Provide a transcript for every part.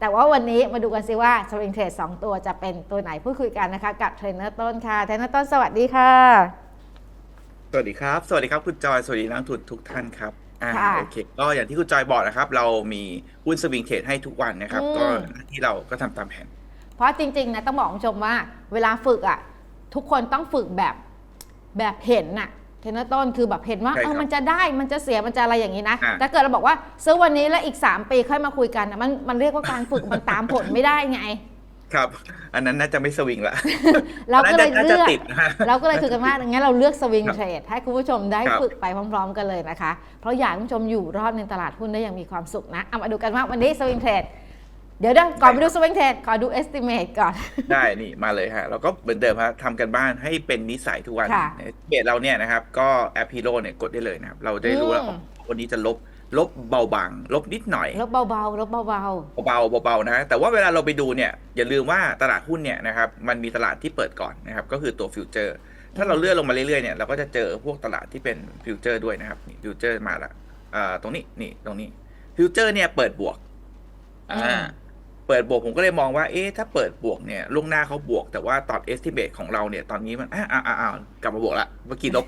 แต่ว่าวันนี้มาดูกันสิว่าสวิงเทรดสองตัวจะเป็นตัวไหนพูดคุยกันนะคะกับเทรนเนอร์ต้นค่ะเทรนเนอร์ต้นสวัสดีค่ะ สวัสดีครับ สวัสดีครับคุณจอยสวัสดีนักลงทุนทุกท่านครับอ่าค่ะโอเคก็อย่างที่คุณจอยบอกนะครับ เรามีหุ้นสวิงเทรดให้ทุกวันนะครับอืมก็ที่เราก็ทำตามแผน เพราะจริงๆนะต้องบอกคุณผู้ชมว่า เวลาฝึกอะทุกคนต้องฝึกแบบแบบเห็นน่ะ เทรนเนอร์ต้นคือแบบเห็นว่าใช่เอครัอบมันจะได้มันจะเสียมันจะอะไรอย่างนี้นะอะแต่เกิดเราบอกว่าซื้อวันนี้แล้วอีก 3 ปีค่อยมาคุยกันนะมันมันเรียกว่าการฝึก มันตามผลไม่ได้ไง ครับ อันนั้นน่าจะไม่สวิงละเราก็เลยน่าเลืจะอก ติดนะฮะ เราก็เลยคือกันว่างั้นเราเลือกสวิงครับเทรดให้คุณผู้ชมได้ครับ ฝึกไปพร้อม ๆ กันเลยนะคะ เพราะอยากให้คุณผู้ชมอยู่รอดในตลาดหุ้นได้อย่างมีความสุขนะเอามาดูกันว่าวันนี้สวิงเทรด เดี๋ยวเดี๋ยวก่อนไปดูสวิงเทรดขอดู estimate ก่อน ได้นี่มาเลยฮะเราก็เหมือนเดิมฮะทำกันบ้านให้เป็นนิสัยทุกวันค่ะ เบสเราเนี่ยนะครับ ก็แอปฮีโร่เนี่ยกดได้เลยนะครับ เราได้รู้แล้วอืมวันนี้จะลบลบเบาบางลบนิดหน่อยลบเบาๆลบเบาเบาๆเบาๆนะ แต่ว่าเวลาเราไปดูเนี่ยอย่าลืมว่าตลาดหุ้นเนี่ยนะครับมันมีตลาดที่เปิดก่อนนะครับก็คือตัวฟิวเจอร์ ถ้าเราเลื่อนลงมาเรื่อยๆเนี่ยเราก็จะเจอพวกตลาดที่เป็นฟิวเจอร์ด้วยนะครับนี่ฟิวเจอร์มาละอ่าตรงนี้นี่ตรงนี้ฟิวเจอร์เนี่ยเปิดบวกอ่า เปิดบวกผมก็เลยมองว่า เอ๊ะ ถ้าเปิดบวกเนี่ยล่วงหน้าเขาบวก แต่ว่าตอน estimate ของเราเนี่ย ตอนนี้มันอ้าวอ้าวอ้าวกลับมาบวกละ เมื่อกี้ลบ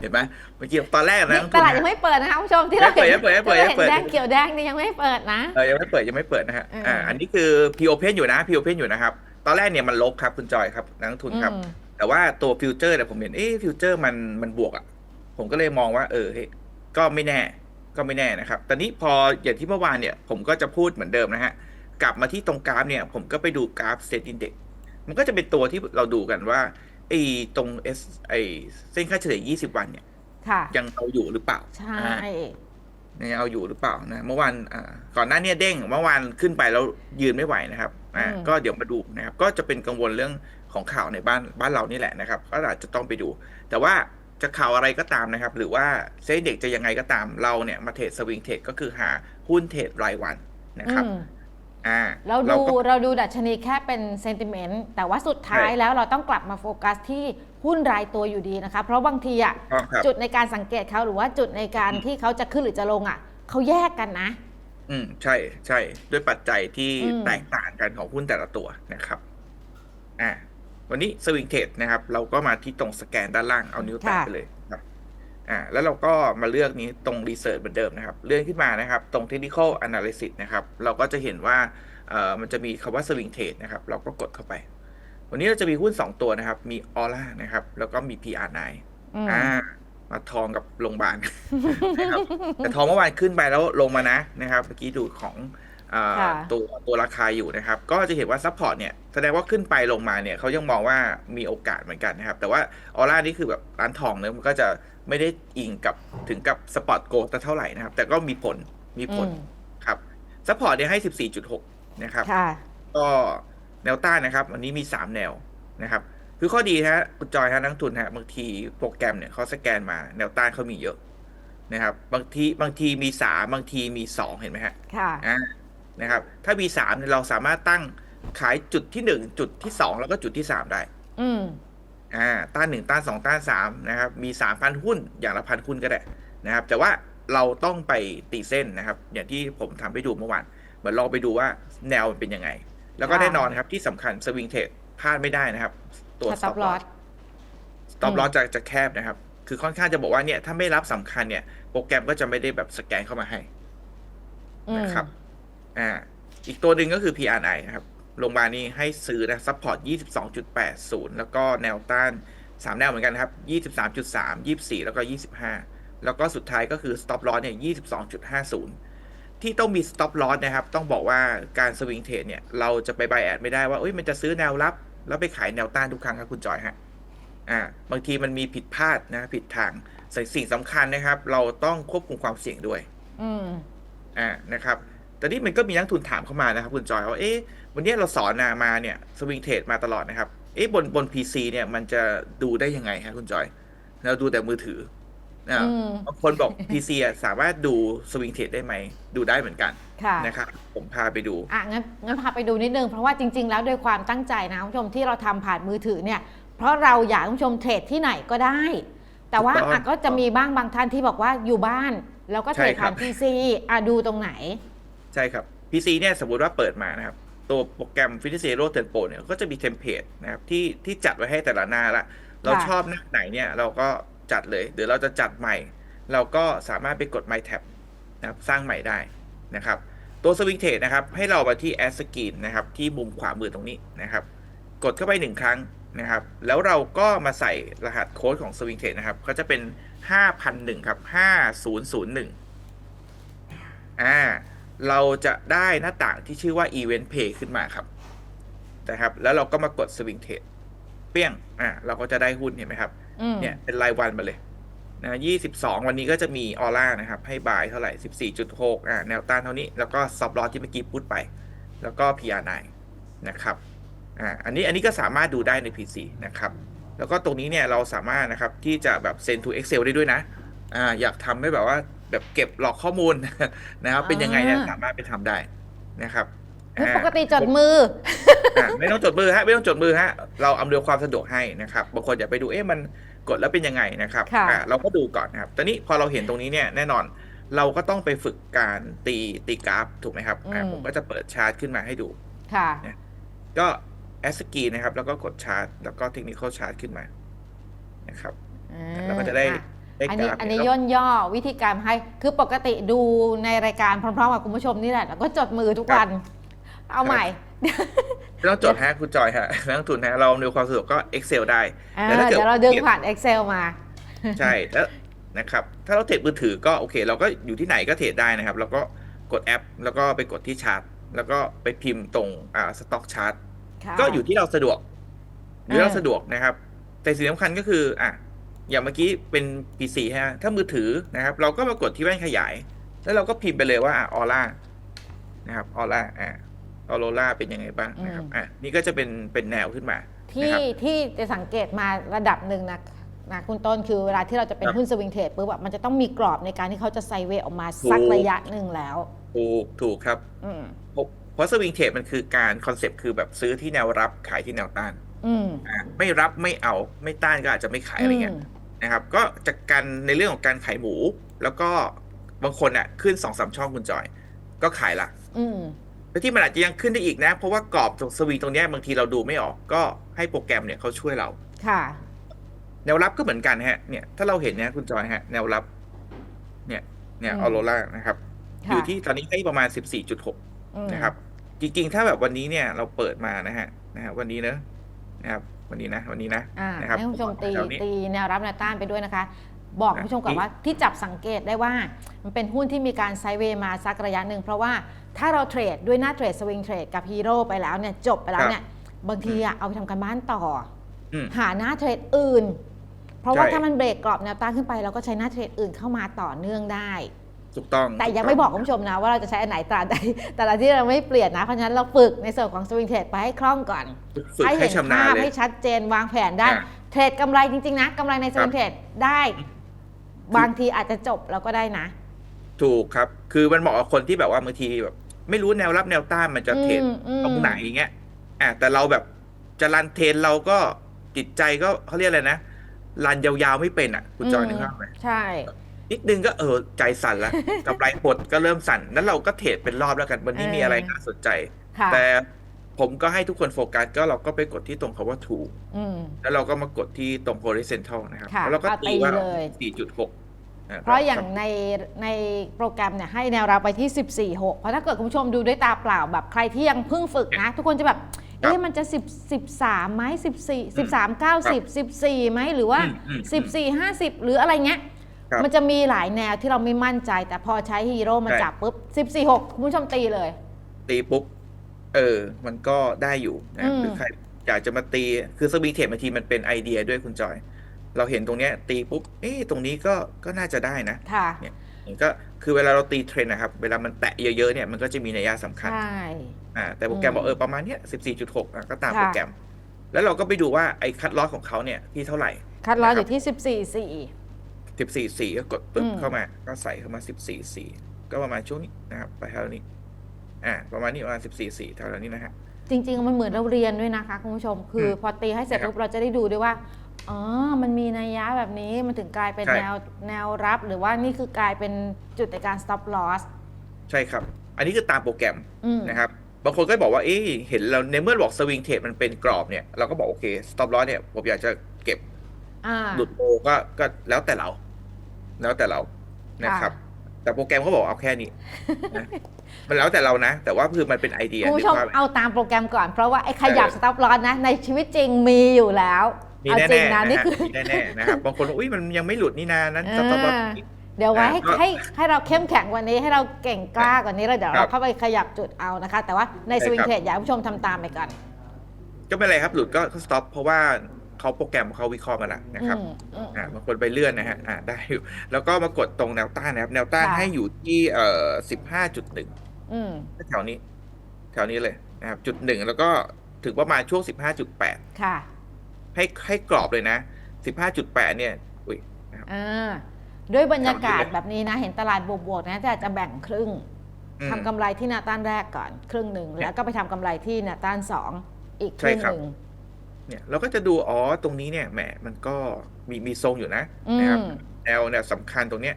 เห็นไหมเมื่อกี้ตอนแรกๆนะนี่นักตทุนลาดยังไม่เปิดนะคะคุณผู้ชมที่เราเห็นยังไม่เปิดยังไม่เปิดที่ยังไม่เปิดเราเห็นแดงเขียวแดงนี่ยังไม่เปิดนะเออยังไม่เปิดยังไม่เปิดนะฮะอืมอ่า อันนี้คือ P Open อยู่นะ P Open อยู่นะครับ ตอนแรกเนี่ยมันลบครับคุณจอยครับนักลงทุนครับอืมแต่ว่าตัวฟิวเจอร์เนี่ยผมเห็น เอ๊ฟิวเจอร์มันมันบวกอะ ผมก็เลยมองว่า เออเฮ้ยก็ไม่แน่ ก็ไม่แน่นะครับ ตอนนี้พออย่างที่เมื่อวานเนี่ย ผมก็จะพูดเหมือนเดิมนะฮะ กลับมาที่ตรงกราฟเนี่ย ผมก็ไปดูกราฟเซตอินเด็กมันก็จะเป็นตัวที่เราดูกันว่าไอ้ตรง S ไอ้เส้นค่าเฉลี่ย 20 วันเนี่ยค่ะยังเอาอยู่หรือเปล่า ใช่อ่ายังเอาอยู่หรือเปล่านะ เมื่อวานอ่าก่อนหน้าเนี้เด้งเมื่อวานขึ้นไปแล้วยืนไม่ไหวนะครับอ่าอืมก็เดี๋ยวมาดูนะครับ ก็จะเป็นกังวลเรื่องของข่าวในบ้านบ้านเรานี่แหละนะครับ ก็อาจจะต้องไปดู แต่ว่าจะข่าวอะไรก็ตามนะครับ หรือว่าเซ็นเด็กจะยังไงก็ตามเราเนี่ยมาเทรดสวิงเทรดก็คือหาหุ้นเทรดรายวันนะครับ อืมอ่าเราดูก็ เราดูดัชนีแค่เป็นเซนติเมนต์แต่ว่าสุดท้ายใช่ แล้วเราต้องกลับมาโฟกัสที่หุ้นรายตัวอยู่ดีนะคะ เพราะบางทีอะต้องครับจุดในการสังเกตเขาหรือว่าจุดในการที่เขาจะขึ้นหรือจะลงอะเขาแยกกันนะ อืมใช่ใช่ด้วยปัจจัยที่อืม แตกต่างกันของหุ้นแต่ละตัวนะครับอ่าวันนี้สวิงเทรดนะครับ เราก็มาที่ตรงสแกนด้านล่างเอานิ้วแตะไปเลยครับ อ่าแล้วเราก็มาเลือกนี้ตรงรีเสิร์ชเหมือนเดิมนะครับเลื่อนขึ้นมานะครับ ตรง technical analysis นะครับ เราก็จะเห็นว่าเอ่อมันจะมีคำว่าสวิงเทรดนะครับ เราก็กดเข้าไป วันนี้เราจะมีหุ้น 2 ตัวนะครับ มีออร่านะครับ แล้วก็มี PR9 อืมอ่ามาทองกับโรงพยาบาลนะครับแต่ทองเมื่อวานขึ้นไปแล้วลงมานะนะครับเมื่อกี้ดูของอ่าค่ะตัวตัวราคาอยู่นะครับ ก็จะเห็นว่าซัพพอร์ตเนี่ยแสดงว่าขึ้นไปลงมาเนี่ยเขายังมองว่ามีโอกาสเหมือนกันนะครับ แต่ว่าออร่านี่คือแบบร้านทองเนี่ยมันก็จะ ไม่ได้อิงกับถึงกับสปอร์ตโกลเท่าไหร่นะครับ แต่ก็มีผลมีผลอืมครับซัพพอร์ตเนี่ยให้14.6นะครับค่ะก็แนวต้านนะครับ วันนี้มี3แนวนะครับ คือข้อดีฮะคุณจอยฮะนักลงทุนฮะบางทีโปรแกรมเนี่ยเขาสแกนมาแนวต้านเขามีเยอะนะครับ บางทีบางทีมีสามบางทีมีสองเห็นไหมฮะค่ะอ่านะครับ ถ้ามีสามเนี่ยเราสามารถตั้งขายจุดที่หนึ่งจุดที่สองแล้วก็จุดที่สามได้ อืม อ่าต้านหนึ่งต้านสองต้านสามนะครับมีสามพันหุ้นอย่างละพันหุ้นก็ได้นะครับ แต่ว่าเราต้องไปตีเส้นนะครับ อย่างที่ผมทำให้ดูเมื่อวานเหมือนลองไปดูว่าแนวมันเป็นยังไง แล้วก็ค่ะแน่นอนครับที่สำคัญสวิงเทรดพลาดไม่ได้นะครับ ตัวสต็อ stop ปลอ loss ส stop อืม loss จะจะแคบนะครับ คือค่อนข้างจะบอกว่าเนี่ยถ้าไม่รับสำคัญเนี่ย โปรแกรมก็จะไม่ได้แบบสแกนเข้ามาให้นะครับ อ่า อีกตัวหนึ่งก็คือ PRI นะครับ โรงพยาบาลนี้ให้ซื้อนะซัพพอร์ต22.80 แล้วก็แนวต้าน 3 แนวเหมือนกันนะครับ 23.3 24 แล้วก็ 25 แล้วก็สุดท้ายก็คือ stop loss เนี่ย 22.50 ที่ต้องมี stop loss นะครับ ต้องบอกว่าการสวิงเทรดเนี่ย เราจะไป buy at ไม่ได้ว่าเอ้ยมันจะซื้อแนวรับ แล้วไปขายแนวต้านทุกครั้งครับคุณจอยฮะอ่าบางทีมันมีผิดพลาดนะผิดทางสิ่งสิ่งสำคัญนะครับ เราต้องควบคุมความเสี่ยงด้วย อืมอ่านะครับแต่นี่มันก็มีนักทุนถามเข้ามานะครับคุณจอยว่าเอ๊ะ วันนี้เราสอนนะมาเนี่ยสวิงเทรดมาตลอดนะครับ เอ๊ะบนบน PC เนี่ยมันจะดูได้ยังไงฮะคุณจอย เราดูแต่มือถือนะอืมบางคนบอก PC อะสามารถดูสวิงเทรดได้ไหม ดูได้เหมือนกันค่ะนะครับผมพาไปดู อะงั้นงั้นพาไปดูนิดนึง เพราะว่าจริง ๆ แล้วด้วยความตั้งใจนะคุณผู้ชมที่เราทำผ่านมือถือเนี่ย เพราะเราอยากให้คุณผู้ชมเทรดที่ไหนก็ได้ แต่ว่าถูกต้องอะก็จะมีบ้างบางท่านที่บอกว่าอยู่บ้าน แล้วก็เทรดใช่ครัผ่าบนพีซีอะดูตรงไหน ใช่ครับ PC เนี่ยสมมติว่าเปิดมานะครับ ตัวโปรแกรม f i n i s Zero Turn Pro เนี่ยก็จะมีเทมเพลตนะครับที่ที่จัดไว้ให้แต่ละหน้าละ เราค่ะชอบหน้าไหนเนี่ยเราก็จัดเลยเดี๋ยวเราจะจัดใหม่ เราก็สามารถไปกด My Tab นะครับสร้างใหม่ได้นะครับตัว Swing Trade นะครับให้เรามาที่ Add Screen นะครับที่มุมขวามือตรงนี้นะครับ กดเข้าไปหนึ่งครั้งนะครับ แล้วเราก็มาใส่รหัสโค้ดของ Swing Trade นะครับก็จะเป็น 5,001 ครับ 5001อ่า เราจะได้หน้าต่างที่ชื่อว่า Event Pay ขึ้นมาครับนะครับ แล้วเราก็มากด Swing Trade เปี้ยงอ่าเราก็จะได้หุ้นเห็นไหมครับอืมเนี่ยเป็นรายวันมาเลยนะ22วันนี้ก็จะมีออร่านะครับ ให้บายเท่าไหร่14.6อ่าแนวต้านเท่านี้ แล้วก็ซับลอสที่เมื่อกี้พูดไป แล้วก็ PR9 นะครับอ่าอันนี้อันนี้ก็สามารถดูได้ใน PC นะครับ แล้วก็ตรงนี้เนี่ยเราสามารถนะครับที่จะแบบ send to Excel ได้ด้วยนะอ่าอยากทำให้แบบว่า แบบเก็บหลอกข้อมูลนะครับ เป็นยังไงเนี่ยอ่าสามารถไปทำได้นะครับคืออ่าปกติจดมืออะไม่ต้องจดมือฮะไม่ต้องจดมือฮะเราอำนวยความสะดวกให้นะครับบางคนอยากไปดูเอ๊ะมันกดแล้วเป็นยังไงนะครับค่ะอะเราก็ดูก่อนนะครับตอนนี้พอเราเห็นตรงนี้เนี่ยแน่นอนเราก็ต้องไปฝึกการตีตีกราฟถูกไหมครับอะผมก็จะเปิดชาร์ตขึ้นมาให้ดูค่ะก็แอสกีนะครับ แล้วก็กดชาร์ตแล้วก็เทคนิคชาร์ตขึ้นมานะครับอ่าเราก็จะได้ อะได้อันกนี้ราฟอันนี้แล้วย่นย่อวิธีการให้คือปกติดูในรายการพร้อมๆกับคุณผู้ชมนี่แหละแล้วก็จดมือทุกวัน เอาใหม่ ไม่ต้องจดฮะคุณจอยฮะนักลงทุนฮะเราอำนวยความสะดวกก็ Excel ได้อ่าแต่ถ้าเกิดเดี๋ยวเราดึงผ่าน Excel มา ใช่แล้วนะครับ ถ้าเราเทรดมือถือก็โอเค เราก็อยู่ที่ไหนก็เทรดได้นะครับ แล้วก็กดแอป แล้วก็ไปกดที่ชาร์ตแล้วก็ไปพิมพ์ตรงอ่าสต็อกชาร์ตค่ะ ก็อยู่ที่เราสะดวกอยู่ที่เราอ่าสะดวกนะครับ แต่สิ่งสำคัญก็คืออะ อย่างเมื่อกี้เป็น PC ฮะถ้ามือถือนะครับ เราก็มากดที่แว่นขยาย แล้วเราก็พิมพ์ไปเลยว่าอะออร่านะครับออร่าอะออโรล่าเป็นยังไงบ้างนะครับอะนี่ก็จะเป็นเป็นแนวขึ้นมาที่นะครับที่จะสังเกตมาระดับหนึ่งนะนะคุณต้นคือเวลาที่เราจะเป็นครับหุ้นสวิงเทรดปุ๊บอะมันจะต้องมีกรอบในการที่เขาจะไซด์เวย์ออกมาสักถูกระยะหนึ่งแล้ว ถูกถูกครับอืมเพราะเพราะสวิงเทรดมันคือการคอนเซปต์คือแบบซื้อที่แนวรับขายที่แนวต้านอืมอะไม่รับไม่เอาไม่ต้านก็อาจจะไม่ขายอะไรเงี้ย นะครับ ก็จากการในเรื่องของการขายหมู แล้วก็บางคนอะ ขึ้นสองสามช่องคุณจอย ก็ขายละอืมแล้วที่มันอาจจะยังขึ้นได้อีกนะ เพราะว่ากรอบตรงสวิงตรงเนี้ยบางทีเราดูไม่ออก ก็ให้โปรแกรมเนี่ยเขาช่วยเรา ค่ะ แนวรับก็เหมือนกันฮะ เนี่ย ถ้าเราเห็นเนี่ยคุณจอยฮะ แนวรับ เนี่ย เนี่ยอืมออโรล่านะครับค่ะอยู่ที่ตอนนี้ให้ประมาณ14.6อืมนะครับ จริงๆ ถ้าแบบวันนี้เนี่ยเราเปิดมานะฮะ นะฮะวันนี้เนอะนะครับ วันนี้นะวันนี้นะอ่านะครับให้คุณผู้ชมตีแถวนี้ ตีแนวรับแนวต้านไปด้วยนะคะ บอกคุณผู้ชมก่อนนี่ว่าที่จับสังเกตได้ว่า มันเป็นหุ้นที่มีการไซด์เวย์มาสักระยะหนึ่ง เพราะว่าถ้าเราเทรดด้วยหน้าเทรดสวิงเทรดกับฮีโร่ไปแล้วเนี่ยจบไปแล้วเนี่ยบางทีอะเอาไปทำการบ้านต่ออืมหาหน้าเทรดอื่น เพราะว่าใช่ ถ้ามันเบรกกรอบแนวต้านขึ้นไปเราก็ใช้หน้าเทรดอื่นเข้ามาต่อเนื่องได้ ถูกต้องแต่ยังถูไม่ต้บอกคุณผู้ชมนะว่าเราจะใช้อันไหนตราบใดแต่ละที่เราไม่เปลี่ยนนะ เพราะฉะนั้นเราฝึกในส่วนของสวิงเทรดไปให้คล่องก่อนฝึกให้เห็นชำนาภาญพเลยให้ชัดเจนวางแผนได้อ่าเทรดกำไรจริงๆนะกำไรในสวิงเทรดได้ บางทีอาจจะจบเราก็ได้นะ ถูกครับคือมันเหมาะกับคนที่แบบว่าบางทีแบบ ไม่รู้แนวรับแนวต้านมันจะเทรดอืมอืมตรงไหนอย่างเงี้ยอะแต่เราแบบจะรันเทรนเราก็จิตใจก็เขาเรียกอะไรนะรันยาวๆไม่เป็นอะ คุณจอยนึกภาพไหมใช่ นิดนึงก็เออใจสั่นละกำไรหดก็เริ่มสั่นนั้นเราก็เทรดเป็นรอบแล้วกันวันนี้มีอะไรน่าสนใจ ค่ะ แต่ผมก็ให้ทุกคนโฟกัสก็เราก็ไปกดที่ตรงคำว่า true อืม แล้วเราก็มากดที่ตรง horizontal นะครับ ค่ะแล้วเราก็ก็ตีว่าตีเลย 4.6อ่เพราะอย่างในในโปรแกรมเนี่ยให้แนวรับไปที่ 14.6 เพราะถ้าเกิดคุณผู้ชมดูด้วยตาเปล่าแบบใครที่ยังเพิ่งฝึกนะ ทุกคนจะแบบ เอ๊ะมันจะ 10 13ไหม14 13 90 14ไหมหรือว่า อืมอืมอืม 14 50 หรืออะไรเงี้ย มันจะมีหลายแนวที่เราไม่มั่นใจ แต่พอใช้ฮีโร่มาจับปุ๊บสิบสี่หกคุณผู้ชมตีเลย ตีปุ๊บเออ มันก็ได้อยู่นะหรือใครอยากจะมาตีคือสวีเทปบางทีมันเป็นไอเดียด้วยคุณจอย เราเห็นตรงเนี้ย ตีปุ๊บเอ๊ะตรงนี้ก็ก็น่าจะได้นะค่ะ มันก็คือเวลาเราตีเทรนด์นะครับ เวลามันแตะเยอะๆเนี่ยมันก็จะมีนัยยะสำคัญ ใช่แต่โปรแกรมบอกเออประมาณเนี้ยสิบสี่จุดหกก็ตามโปรแกรม แล้วเราก็ไปดูว่าไอ้คัดลอสของเขาเนี่ยที่เท่าไหร่ คัดล้อนอยู่ที่สิบสี่สี่ สิบสี่สี่ก็กดปึ๊บเข้ามา ก็ใส่เข้ามาสิบสี่สี่ก็ประมาณช่วงนี้นะครับ ไปเท่านี้ อ่า ประมาณนี้ประมาณสิบสี่สี่เท่านี้นะฮะจริง ๆ มันเหมือนเราเรียนด้วยนะคะคุณผู้ชม คือพอตีให้เสร็จปุ๊บเราจะได้ดูด้วยว่าอ๋อ มันมีนัยยะแบบนี้มันถึงกลายเป็นแนวแนวรับ หรือว่านี่คือกลายเป็นจุดในการ stop loss ใช่ครับ อันนี้คือตามโปรแกรมนะครับ บางคนก็บอกว่า เอ้ยเห็นเราในเมื่อบอกสวิงเทรดมันเป็นกรอบเนี่ย เราก็บอกโอเค stop loss เนี่ย ผมอยากจะเก็บหลุดโอก็ก็แล้วแต่เรา แล้วแต่เรานะครับ แต่โปรแกรมเขาบอกเอาแค่นี้นะมันแล้วแต่เรานะ แต่ว่าคือมันเป็นไอเดียคุณผู้ชมนึกว่าเอาตามโปรแกรมก่อน เพราะว่าไอ้ขยับเออสต็อปลอสนะ ในชีวิตจริงมีอยู่แล้วมีเอาแน่จริงๆนะนะนี่ฮะคือมีแน่ๆนะครับบางคนบอกอุ้ยมันยังไม่หลุดนี่นานั้นเออสต็อปลอสเดี๋ยวไว้ให้อ่าก็ให้ให้เราเข้มแข็งกว่านี้ให้เราเก่งกล้ากว่านี้แล้วเดี๋ยวครัเราบเข้าไปขยับจุดเอานะคะ แต่ว่าในใช่สวิงครับเทรดอยากให้ผู้ชมทำตามไปก่อนก็ไม่เป็นไรครับหลุดก็สต็อปเพราะว่า เขาโปรแกรมเขาวิเคราะห์มาแล้วนะครับอืมอืมอ่าบางคนไปเลื่อนนะฮะอ่าได้อยู่แล้วก็มากดตรงแนวต้านนะครับ แนวต้านค่ะให้อยู่ที่เอ่อสิบห้าจุดหนึ่งอืมแถวนี้ แถวนี้เลยนะครับจุดหนึ่งแล้วก็ถึงประมาณช่วงสิบห้าจุดแปดค่ะให้ให้กรอบเลยนะสิบห้าจุดแปดเนี่ยอุ้ยอ่าด้วยบรรยากาศครับแบบนี้นะ เห็นตลาดบวกๆนะแต่จะแบ่งครึ่งอืมทำกำไรที่แนวต้านแรกก่อน ครึ่งหนึ่งเนี่ยแล้วก็ไปทำกำไรที่แนวต้านสองอีกคใช่รึ่งครับหนึ่ง เนี่ยเราก็จะดูอ๋อตรงนี้เนี่ยแหมมันก็มีมีทรงอยู่นะอืนะครับมแนวเนี่ยสำคัญตรงเนี้ย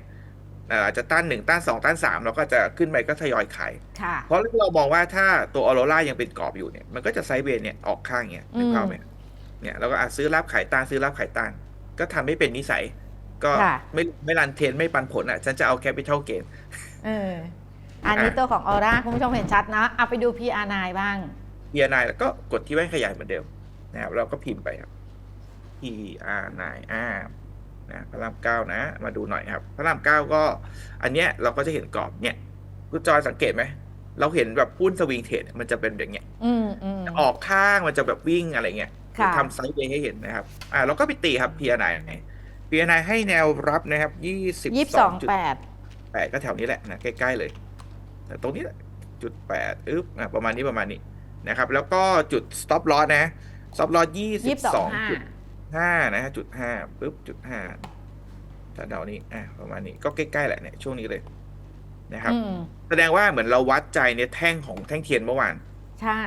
เอ่ออาจจะต้านหนึ่งต้านสองต้านสามเราก็จะขึ้นไปก็ทยอยขายค่ะเพราะเรามองว่าถ้าตัวออโรรายังเป็นกรอบอยู่เนี่ยมันก็จะไซด์เวย์เนี่ยออกข้างเนี่ยนึกภาพไหมเนี่ยเราก็อาจซื้อรับขายต้านซื้อรับขายต้าน ก็ทำให้เป็นนิสัย ก็ค่ะไม่ไม่รันเทรนไม่ปันผลอะฉันจะเอาแคปิต a ลเกนเอออันนี้อะตัวของออร่าคุณผู้ชมเห็นชัดนะเอาไปดู PR9 บ้างพีอาร์ไนแล้วก็กดที่แว่นขยายเหมือนเดิม นะครับเราก็พิมพ์ไปครับ P R 9 R นะพระรามเก้านะ มาดูหน่อยครับ พระรามเก้าก็ อันเนี้ยเราก็จะเห็นกรอบเนี่ยคุณจอยสังเกตไหม เราเห็นแบบหุ้นสวิงเทรดมันจะเป็นอย่างเงี้ยอืมอืมออกข้างมันจะแบบวิ่งอะไรเงี้ยค่ะทำไซด์เวย์ให้เห็นนะครับ อ่าเราก็ไปตีครับ P R 9 P R 9ให้แนวรับนะครับยี่สิบยี่สิบสสอองงจุดแปดแปดก็แถวนี้แหละนะใกล้ๆเลยแต่ตรงนี้แหละจุดแปดอึ๊บอะประมาณนี้ประมาณนี้นะครับ แล้วก็จุด stop loss นะ stop loss ยี่สิยี่บสิบสสอองงห้าจุดห้านะฮะจุดห้าปึ๊บจุดห้าแถวๆนี้อะประมาณนี้ก็ใกล้ๆแหละเนี่ยช่วงนี้เลยนะครับอืมแสดงว่าเหมือนเราวัดใจเนี่ยแท่งของแท่งเทียนเมื่อวาน ใช่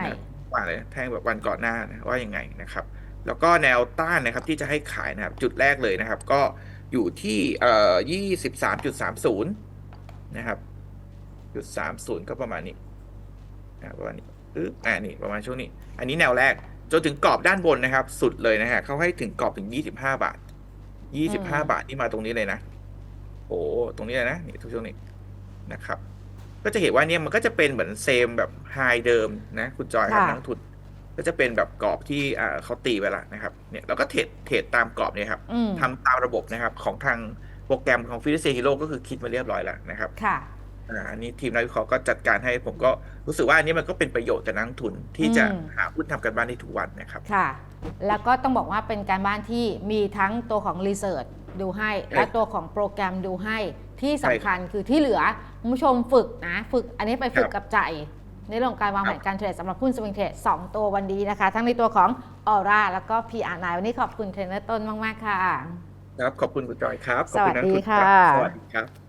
ว่าเลยแท่งแบบวันก่อนหน้านะว่ายังไงนะครับ แล้วก็แนวต้านนะครับที่จะให้ขายนะครับจุดแรกเลยนะครับ ก็อยู่ที่เอ่อยี่สิบสามจุดสามศูนย์นะครับจุดสามศูนย์ก็ประมาณนี้อ่าประมาณนี้อึ๊บอ่านี่ประมาณช่วงนี้ อันนี้แนวแรก จนถึงกรอบด้านบนนะครับ สุดเลยนะฮะเขาให้ถึงกรอบถึงยี่สิบห้าบาทยี่สิบห้าบาทนี่มาตรงนี้เลยนะโอ้ตรงนี้เลยนะนี่ทุกช่วงนี้นะครับ ก็จะเห็นว่าเนี่ยมันก็จะเป็นเหมือนเซมแบบไฮเดิมนะ คุณจอยครับค่ะนักลงทุนก็จะเป็นแบบกรอบที่อ่าเขาตีไว้ละนะครับ เนี่ยเราก็เทรดเทรดตามกรอบเนี่ยครับอืมทำตามระบบนะครับของทางโปรแกรมของฟิลิปเซฮีโร่ก็คือคิดมาเรียบร้อยแล้วนะครับค่ะ อ่าอันนี้ทีมนักวิเคราะห์ก็จัดการให้ผมก็รู้สึกว่าอันนี้มันก็เป็นประโยชน์กับนักลงทุนที่จะอืมหาหุ้นทำกันบ้านได้ทุกวันนะครับค่ะ แล้วก็ต้องบอกว่าเป็นการบ้านที่มีทั้งตัวของรีเสิร์ชดูให้ และตัวของโปรแกรมดูให้ที่สำคัญคือที่เหลือคุณผู้ชมฝึกนะฝึกอันนี้ไปฝึกครับกับใจในเรื่องของการวางคแผรับนการเทรดสำหรับหุ้นสวิงเทรด2ตัววันนี้นะคะ ทั้งในตัวของออร่าแล้วก็ PR9 วันนี้ขอบคุณเทรนเนอร์ต้นมาก ๆ ค่ะ ครับ ขอบคุณคุณจอยครับขอบสวัคุณสนักลดีงทุนค่ะครับสวัสดีครับ